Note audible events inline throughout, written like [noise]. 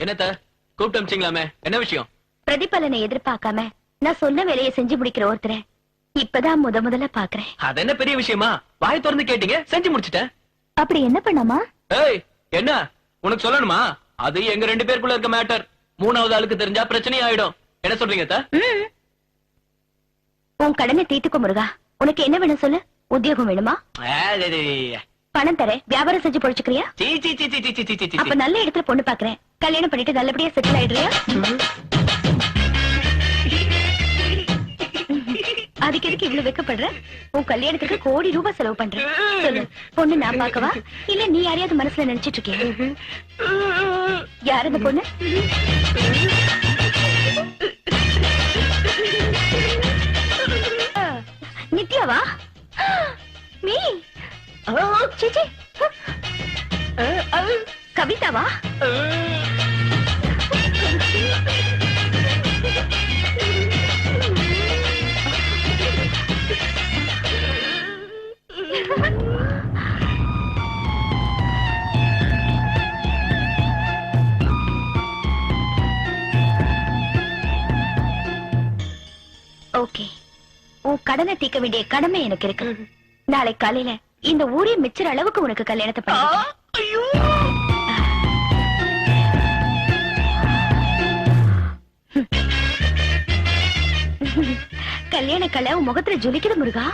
என்னத்த? கூப்பிட்டு அமிச்சிங்களாமே. என்ன விஷயம்? பிரதிபலனை எதிர்பார்க்காம நான் சொன்ன வேலையை செஞ்சு முடிக்கிற ஒருத்தரை இப்பதான் முத முதல்ல பாக்குறேன் அது என்ன பெரிய விஷயமா? வாய் திறந்து கேட்டீங்க செஞ்சு முடிச்சிட்டேன். அப்படி என்ன பண்ணாமா? ஏய் என்ன? உனக்கு சொல்லணுமா? அது எங்க ரெண்டு பேருக்குள்ள இருக்க மேட்டர் மூணாவது ஆளுக்கு தெரிஞ்சா பிரச்சனை ஆயிடும். என்ன சொல்றீங்க? ம். உன் கடனை தீர்த்துக்கோ முருகா. உனக்கு என்ன வேணும் சொல்லு? உத்தியோகம் வேணுமா. பணம் தரேன். வியாபாரம் செஞ்சு பொழைச்சுக்கிறியா. அப்ப நல்ல இடத்துல பொண்ணு பாக்குறேன். கல்யாணம் பண்ணிட்டு நல்லபடியா செட்டில் ஆயிடுறியா? அதுக்கு எதுக்கு இவ்வளவு வெக்கப்படுற? உன் கல்யாணத்துக்கு கோடி ரூபாய் செலவு சொல்லு பொண்ணு நான் பார்க்கவா? இல்ல நீ யாரையாவது மனசுல நினைச்சிட்டு இருக்கியா? யார் அந்த பொண்ணு? கடனை தீர்க்க வேண்டிய கடமை எனக்கு இருக்கு. நாளை காலையில இந்த ஊரே மிச்சற அளவுக்கு உனக்கு கல்யாணத்தை பண்ணி கல்யாண கலை உன் முகத்துல ஜொலிக்குது முருகா.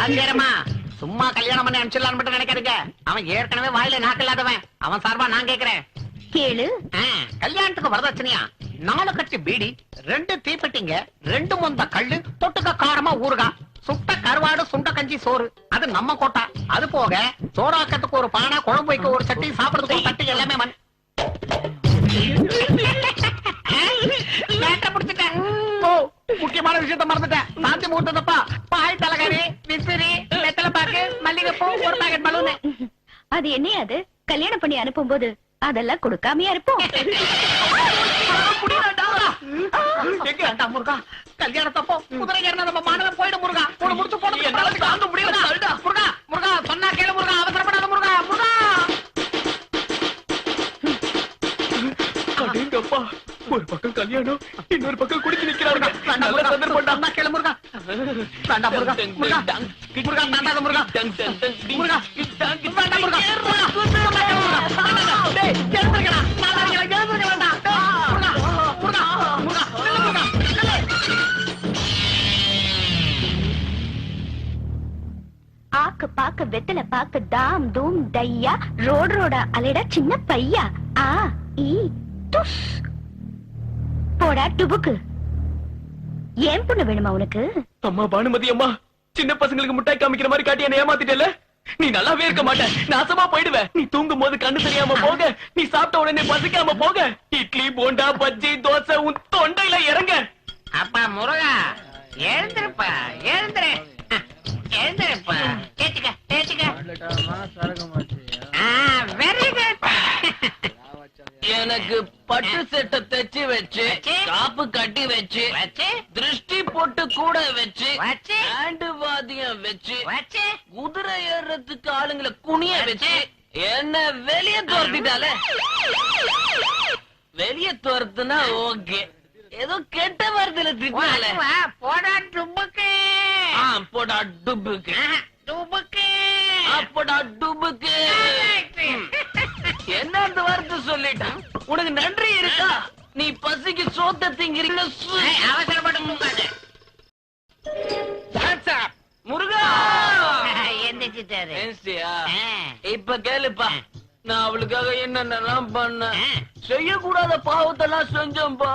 ஆச்சரியமா சும்மா கல்யாணம் பண்ணி அனுப்பிச்சிடலான்னு மட்டும் நினைக்காதுங்க. அவன் ஏற்கனவே வாயில நாக்கு இல்லாதவன். அவன் சார்பா நான் கேக்குறேன். கேளு. ஆ, கல்யாணத்துக்கு வரதட்சணையா? நாலு கட்சி பீடி ரெண்டு தீப்பெட்டிங்க ரெண்டு மொந்த கல்லு தொட்டுக்க காரமா ஊறுகா. சுட்ட கருவாடு சுண்ட கஞ்சி சோறு. அது நம்ம கோட்டா. அது போக சோறாக்கத்துக்கு ஒரு பானை குழம்பு வைக்க ஒரு சட்டி சாப்பிடுறதுக்கு ஒரு தட்டு எல்லாமே மண். ஓ, முக்கியமான விஷயத்த மறந்துட்டேன். சாந்தி முகூர்த்தப்பா பாய் தலகாரி விசிறி வெத்தலை பாக்கு மல்லிகைப்பூ ஒரு பாக்கெட் பலூனு அது என்ன அது? கல்யாணம் பண்ணி அனுப்பும்போது அதெல்லாம் கொடுக்காமையா இருப்போம். கல்யாணத்தப்போ குதிரை ஏறினா நம்ம மாணவன் போயிடும் முருகா. ஒரு முடிச்சு போட்டு முடியல, முருகா முருகா முருகா சொன்னா கேளு முருகா. அவசரப்படாத முருகா. முருகா! அடேங்கப்பா ஒரு பக்கம் கல்யாணம் இன்னொரு பக்கம் குடிச்சு நிக்கிறாருங்க. நல்ல முருகா சந்தர்ப்பம்டா சொன்னா கேளு முருகா. வேண்டாம் முருகா முருகா. முருகா வேண்டாத முருகா. டங், டங், டங், டிங், முருகா. முருகா ஆக்கு பாக்கு வெத்தல பாக்கு தாம் தூம் தையா ரோடு ரோட அலைடா சின்ன பையா. ஆ ஈ துஸ். போடா டுபுக்கு. ஏன் பொண்ணு வேணுமா உனக்கு? அம்மா பானுமதி அம்மா சின்ன பசங்களுக்கு முட்டாய் காமிக்கிற மாதிரி காட்டி என்ன ஏமாத்திட்டல நீ நல்லாவே இருக்க மாட்ட. நாசமா போயிடுவ நீ தூங்கும் போது கண்ணு தெரியாம போக. நீ சாப்பிட்ட உடனே பசிக்காம போக. இட்லி போண்டா பஜ்ஜி தோசை உன் தொண்டையில இறங்க. அப்பா முருகா எழுந்திருப்பா எழுந்திரு. எழுந்திருப்பா. கேட்டுக்க கேட்டுக்க வெரி குட் எனக்கு பட்டு செட்டை தைச்சு வச்சு? காப்பு கட்டி வச்சு திருஷ்டி போட்டு கூட வச்சு? ஆண்டு வாத்தியம் வச்சு குதிரை ஏறுறதுக்கு ஆளுங்களை குனிய வச்சு. என்ன வெளிய துரத்திட்டால. வெளிய துரத்துனா ஓகே. ஏதோ கெட்ட வார்த்தையில திட்டால போடா டுபுக்கு. போடா டுபுக்கு. டுபுக்கு. போடா டுபுக்கு. என்ன அந்த வார்த்தை சொல்லிட்டான் உனக்கு நன்றி இருக்கா? நீ பசிக்கு சோத்த திங்கிறீங்க அவசரப்பட்டு முருகா. [laughs] இப்ப கேளுப்பா. நான் அவளுக்காக என்னென்னலாம் பண்ணேன். செய்யக்கூடாத பாவத்தெல்லாம் செஞ்சோம்பா.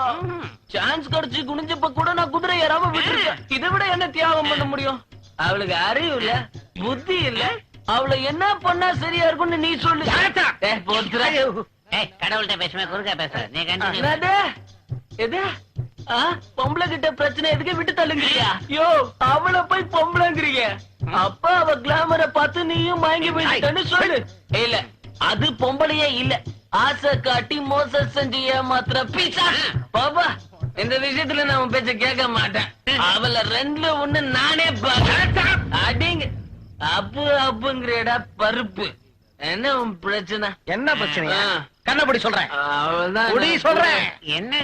சான்ஸ் கிடைச்சு குனிஞ்சப்ப கூட நான் குதிரை ஏறாம விட்டுருக்கேன். இதை விட என்ன தியாகம் பண்ண முடியும்? அவளுக்கு அறிவு இல்ல புத்தி இல்ல அவளை என்ன பண்ணா சரியா இருக்கும்னு நீ சொல்லு. கடவுள்கிட்ட பேசுமே குறுக்க பேச. நீ? எது? ஆ, பொம்பளை கிட்ட பிரச்சனை எதுக்கு விட்டு தள்ளுங்கிறியா யோ அவளை போய் பொம்பளைங்கிறீங்க. அப்ப அவ கிளாமரை பார்த்து நீயும் மயங்கி போயிட்டேன்னு சொல்லு. இல்ல. அது பொம்பளையே இல்ல. ஆசை காட்டி மோசம் செஞ்சு ஏமாத்துற பீசா. பாபா இந்த விஷயத்துல நான் பேச்ச கேட்க மாட்டேன். அவள ரெண்டுல ஒண்ணு நானே அடிங்க அப்பு அப்புங்கிறடா பருப்பு. என்ன பிரச்சனை? என்ன பிரச்சனையா? ஆ. கண்ணப்படி சொல்றேன். குடி சொல்றேன். என்ன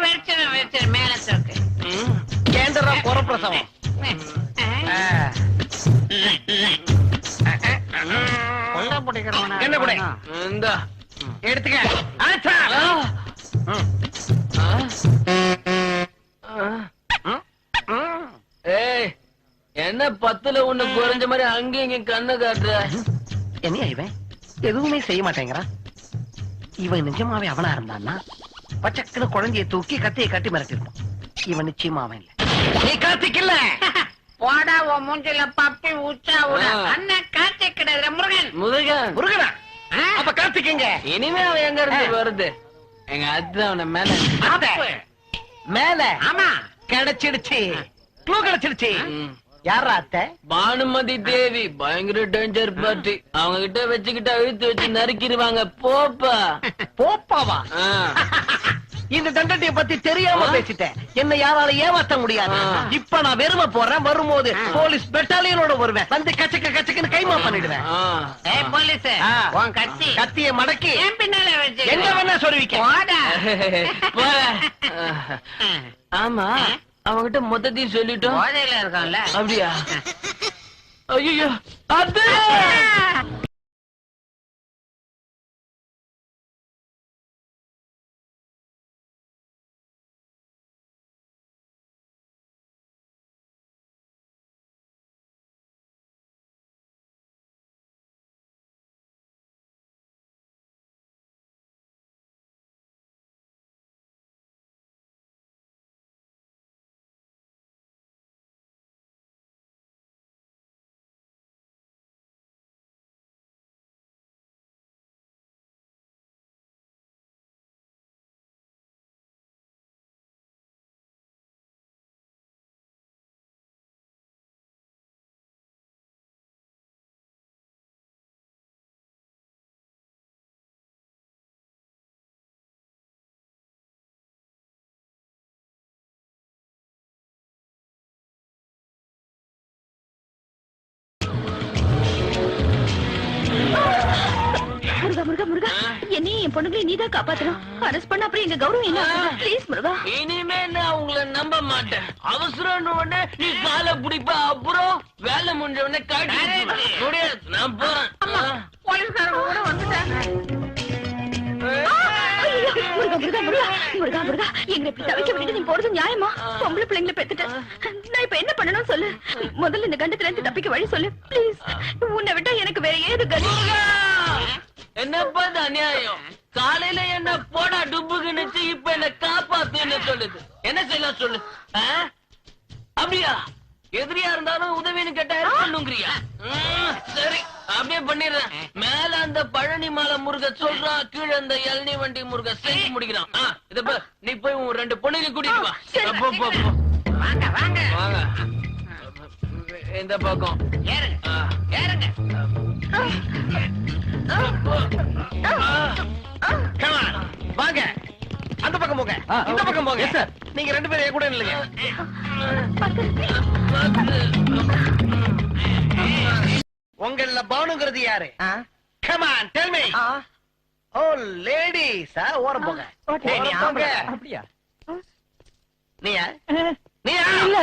வெடிச்சிடும் மேல தூக்கு. கேண்டரா குறப்பிரசவம். பிடிக்கிறவனா என்ன குடி? இந்தா. எடுத்துக்க. பத்துல ஒண்ணு குறைஞ்ச மாதிரி அங்கேயும் இங்கேயும் கண்ணு காட்டுற. என்னையா இவன்? எதுவுமே செய்ய மாட்டேங்கிறான். இவன் நிஜமாவே அவனா இருந்தான்னா பச்சக்குன்னு குழந்தைய தூக்கி கத்தியை கட்டி மிரட்டிருப்பான் இவன் நிச்சயமா அவன் இல்ல. நீ கார்த்திக் இல்ல? போடா உன் மூஞ்சில பப்பி உச்சா விட ஆ. அண்ணன் காய்ச்ச கிடையாது முருகன். முருகன். முருகனா? ஆ? அப்ப கார்த்திக் எங்க? இனிமே அவன் எங்க இருந்து வருது? எங்க அத்தை அவனை மேல. மேல ஆமா. கிடைச்சிடுச்சு. க்ளூ கிடைச்சிடுச்சு. ம். யாரா அத்தை? பானுமதி தேவி பயங்கர டேஞ்சர் பார்ட்டி அவங்க கிட்ட வச்சுக்கிட்டு அழுத்து வச்சு நறுக்கிடுவாங்க. போப்பா. போப்பாவா. இந்த தண்டனைய பத்தி தெரியாம? பேசிட்டேன். என்ன யாரால ஏமாத்த முடியாது. இப்ப நான் வெறும போறேன். வரும்போது போலீஸ் பெட்டாலியனோட வருவேன். வந்து கச்சக்க கச்சக்குன்னு கைமா பண்ணிடுவேன். போலீஸ். உன் கட்சி கத்திய மடக்கி பின்னால வச்சு? எங்க வேணா சொல்லுவீங்க போடா. [laughs] போடா. ஆமா. அவங்கிட்ட மொத்தத்தையும் சொல்லிட்டோம். போதையில இருக்கான்ல. அப்படியா? [laughs] ஐயோ அது என்னையும் என் பொண்ணுங்களையும் நீதான் காப்பாத்தணும். அரெஸ்ட் பண்ண அப்புறம் எங்க கௌரவம் என்ன? ப்ளீஸ் முருகா. இனிமே நான் உங்களை நம்ப மாட்டேன். அவசரம் உடனே நீ காலை பிடிப்ப அப்புறம் வேலை முடிஞ்ச உடனே காட்டி. முடியாது நான் போறேன். போலீஸ்காரங்க கூட ஐயோ, முருகா முருகா முருகா முருகா எங்களை இப்படி தவிக்க விட்டுட்டு நீ போறது நியாயமா? பொம்பளை பிள்ளைங்களை பெத்துட்டேன் நான் இப்ப என்ன பண்ணணும் சொல்லு? முதல்ல இந்த கண்டத்துல இருந்து தப்பிக்க வழி சொல்லு. ப்ளீஸ் உன்னை விட்டா எனக்கு வேற ஏது கதி? என்னப்பா அநியாயம்? காலையில என்ன போடா டுப்புக்குன்னுச்சு இப்ப என்ன காப்பாத்துன்னு சொல்லுது. என்ன செய்யலாம் சொல்லு? அப்படியா? எதிரியா இருந்தாலும் உதவின்னு கேட்டா ம், சரி அப்படியே பண்ணிடுறேன். மேல அந்த பழனி மாலை முருக சொல்றான் கீழே அந்த எல்னி வண்டி முருக செஞ்சு முடிக்கிறான். ஆ, இத பார், நீ போய் உன் ரெண்டு பொண்ணுங்க கூட்டிட்டு வா. வாங்க வாங்க. வாங்க. இந்த பக்கம் ஏறுங்க. ஏறுங்க வாங்க. அந்த பக்கம் போங்க. இந்த பக்கம் போங்க. சார் நீங்க ரெண்டு பேரும் கூட இல்லைங்க உங்கள பானுங்கிறது யாரு? கமான் டெல் மீ ஓ லேடிஸ் ஓரம் போங்க. போங்க அப்படியா? நீயா நீயா இல்ல.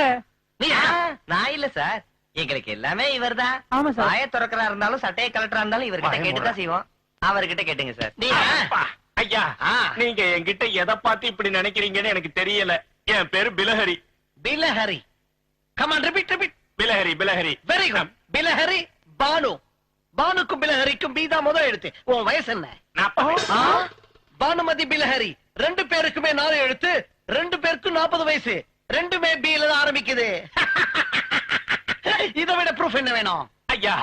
நீயா நான் இல்ல சார் எங்களுக்கு எல்லாமே இவர்தான். ஆமா சார். வாய திறக்கிறா இருந்தாலும் சட்டையை கலட்டுறா இருந்தாலும் இவர்கிட்ட கேட்டுதான் செய்வோம். அவர்கிட்ட கேட்டுங்க சார். ஐயா. நீங்க என்கிட்ட எதை பார்த்து இப்படி நினைக்கிறீங்கன்னு எனக்கு தெரியல. என் பேரு Bilahari. Bilahari. Come on repeat repeat Bilahari Bilahari. Very good Bilahari Bhanu. பானுக்கும் பிலஹரிக்கும் பீதா முதல் எழுத்து. உன் வயசு என்ன? நான் பா- ஆ? பானுமதி பிலஹரி. ரெண்டு பேருக்குமே நாலு எழுத்து ரெண்டு பேருக்கும் நாற்பது வயசு. ரெண்டுமே பீல தான் ஆரம்பிக்குது. ப்ரூஃப் என்ன வேணும்? ஐயா.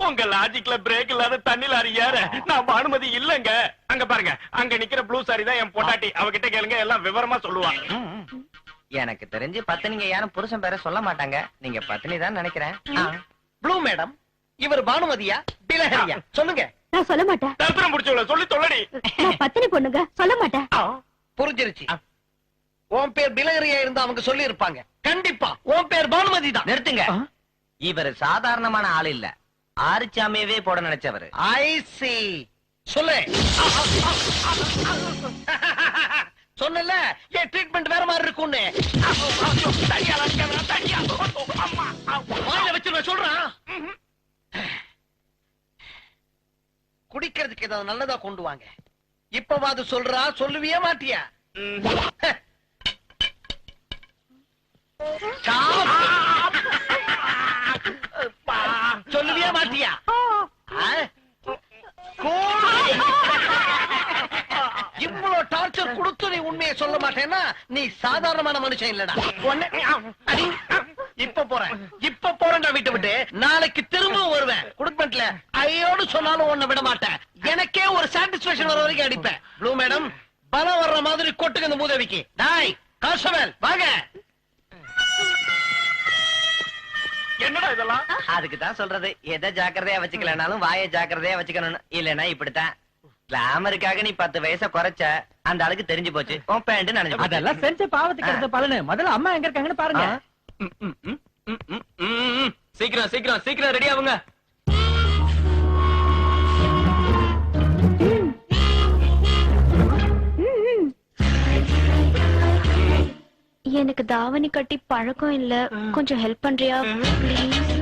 உங்க லாஜிக்ல பிரேக் இல்லாத தண்ணி லாரி ஏற. நான் பானுமதி இல்லங்க. அங்க பாருங்க. அங்க நிக்கிற ப்ளூ சாரி தான் என் பொண்டாட்டி. அவகிட்ட கேளுங்க எல்லாம் விவரமா சொல்லுவாங்க எனக்கு தெரிஞ்சு பத்தினிங்க யாரும் புருஷன் பேரை சொல்ல மாட்டாங்க. நீங்க பத்தினி தான் நினைக்கிறேன். ப்ளூ மேடம் இவர் பானுமதியா? பிலஹரியா சொல்லுங்க. நான் சொல்ல மாட்டேன். தரித்திரம் முடிச்சவள சொல்லி தொல்லடி. நான் பத்தினி பொண்ணுங்க சொல்ல மாட்டேன். புரிஞ்சிருச்சு. உன் பேர் பிலஹரியா இருந்தா அவங்க சொல்லி இருப்பாங்க கண்டிப்பா. உன் பேர் பானுமதி தான். நிறுத்துங்க. இவர் சாதாரணமான ஆள் இல்ல. ஆறுச்சாமியவே போட நினைச்சவரு. ஐ சி சொல்லு. சொன்னல என் ட்ரீட்மெண்ட் வேற மாதிரி இருக்கும்னு. வாயில சொல்றேன். குடிக்கிறதுக்கு ஏதாவது நல்லதா கொண்டு வாங்க. இப்பவாது சொல்றா சொல்லுவியே மாட்டியா. கொடுத்து நீ உண்மையை சொல்ல மாட்டேன்னா நீ சாதாரணமான மனுஷன் இல்லடா. இப்ப போறேன். இப்ப போறேன்டா வீட்டை விட்டு. நாளைக்கு திரும்ப வருவேன். குடும்பத்துல ஐயோடு சொன்னாலும் உன்னை விட மாட்டேன். எனக்கே ஒரு சாட்டிஸ்பேக்ஷன் வர வரைக்கும் அடிப்பேன். ப்ளூ மேடம் பலம் வர்ற மாதிரி கொட்டுங்க இந்த மூதவிக்கு. டாய் கான்ஸ்டபிள் வாங்க. என்னடா இதெல்லாம்? அதுக்கு தான் சொல்றது. எதை ஜாக்கிரதையா வச்சுக்கலனாலும் வாயை ஜாக்கிரதையா வச்சுக்கணும் இல்லனா இப்படித்தான். கிளாமருக்காக நீ பத்து வயசை குறைச்ச அந்த ஆளுக்கு தெரிஞ்சு போச்சு. உன் பேண்ட் நினைஞ்சு போச்சு. அதெல்லாம் செஞ்ச பாவத்துக்கு எடுத்த பலனு. முதல்ல அம்மா எங்க இருக்காங்கன்னு பாருங்க. சீக்கிரம் சீக்கிரம் சீக்கிரம் ரெடி ஆகுங்க. எனக்கு தாவணி கட்டி பழக்கம் இல்ல. கொஞ்சம் ஹெல்ப் பண்றியா? ப்ளீஸ்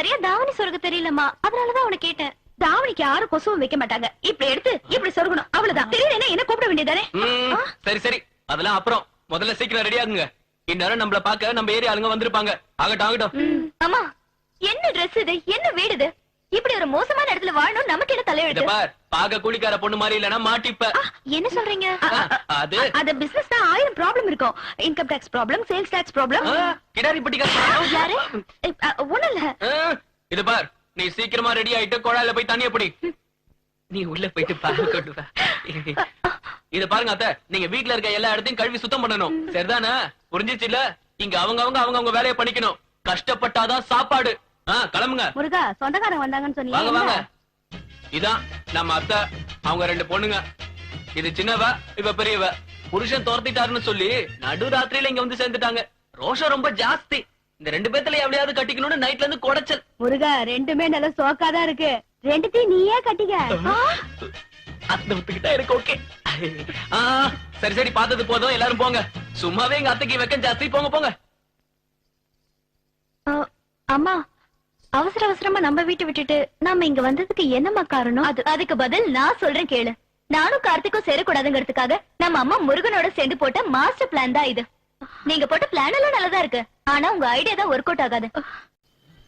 சரியா தாவணி சொருக தெரியலமா அதனாலதான் அவனை கேட்டேன். தாவணிக்கு யாரும் கொசுவும் வைக்க மாட்டாங்க. இப்படி எடுத்து இப்படி சொருகணும். அவ்வளவுதான். தெரியல என்ன? கூப்பிட வேண்டியதானே சரி சரி. அதெல்லாம் அப்புறம். முதல்ல சீக்கிரம் ரெடி ஆகுங்க. இந்நேரம் நம்மள பாக்க நம்ம ஏரியா ஆளுங்க வந்திருப்பாங்க. ஆகட்டும் ஆகட்டும். அம்மா என்ன Dress இது? என்ன வீடு இது? இப்படி ஒரு மோசமான இடத்துல வாழணும் நமக்கு என்ன தலையெழுத்து? பாக்க கூலிக்கார பொண்ணு மாதிரி இல்லனா மாட்டிப்ப. என்ன சொல்றீங்க? அது. அது பிசினஸ் தான். ஆயிரம் ப்ராப்ளம் இருக்கும். Income tax problem sales tax problem கிடாரி பட்டிக்கார யாரு? இல்ல. இது பார் நீ சீக்கிரமா ரெடி ஆயிட்டு குழாயில போய் தண்ணிய பிடி. நீ உள்ள போயிட்டு பால் கொண்டு வா. இத பாருங்க அத்தை நீங்க வீட்ல இருக்க எல்லா இடத்தையும் கழுவி சுத்தம் பண்ணணும். சரிதானே? புரிஞ்சிச்சு இல்ல? இங்க அவங்க அவங்க அவங்க அவங்க வேலையை பண்ணிக்கணும். கஷ்டப்பட்டாதான் சாப்பாடு. கிளம்புங்க. முருகா சொந்தக்காரங்க வந்தாங்கன்னு வாங்க வாங்க. சொன்னீங்க இதான் நம்ம அத்தை அவங்க ரெண்டு பொண்ணுங்க. இது சின்னவ இவ பெரியவ. புருஷன் துரத்திட்டாருன்னு சொல்லி நடு ராத்திரியில இங்க வந்து சேர்ந்துட்டாங்க. ரோஷம் ரொம்ப ஜாஸ்தி. இந்த ரெண்டு பேத்துல எப்படியாவது கட்டிக்கணும்னு நைட்ல இருந்து குடைச்சல். முருகா ரெண்டுமே நல்ல சோக்காதான் இருக்கு. ரெண்டுத்தையும் நீயே கட்டிக்க. ஆ, அந்த ஒத்துக்கிட்டா எனக்கு ஓகே சரி சரி பார்த்தது போதும். எல்லாரும் போங்க. சும்மாவே எங்க அத்தைக்கு வெக்கம் ஜாஸ்தி. போங்க போங்க. அம்மா அவசர அவசரமா நம்ம வீட்டை விட்டுட்டு நாம இங்க வந்ததுக்கு என்னம்மா காரணம்? அது அதுக்கு பதில் நான் சொல்றேன் கேளு. நானும் கார்த்திக்கும் சேரக்கூடாதுங்கிறதுக்காக நம்ம அம்மா முருகனோட சேர்ந்து போட்ட மாஸ்டர் பிளான் தான் இது. நீங்க போட்ட பிளான் எல்லாம் நல்லதா இருக்கு. ஆனா உங்க ஐடியா தான் ஒர்க் அவுட் ஆகாது.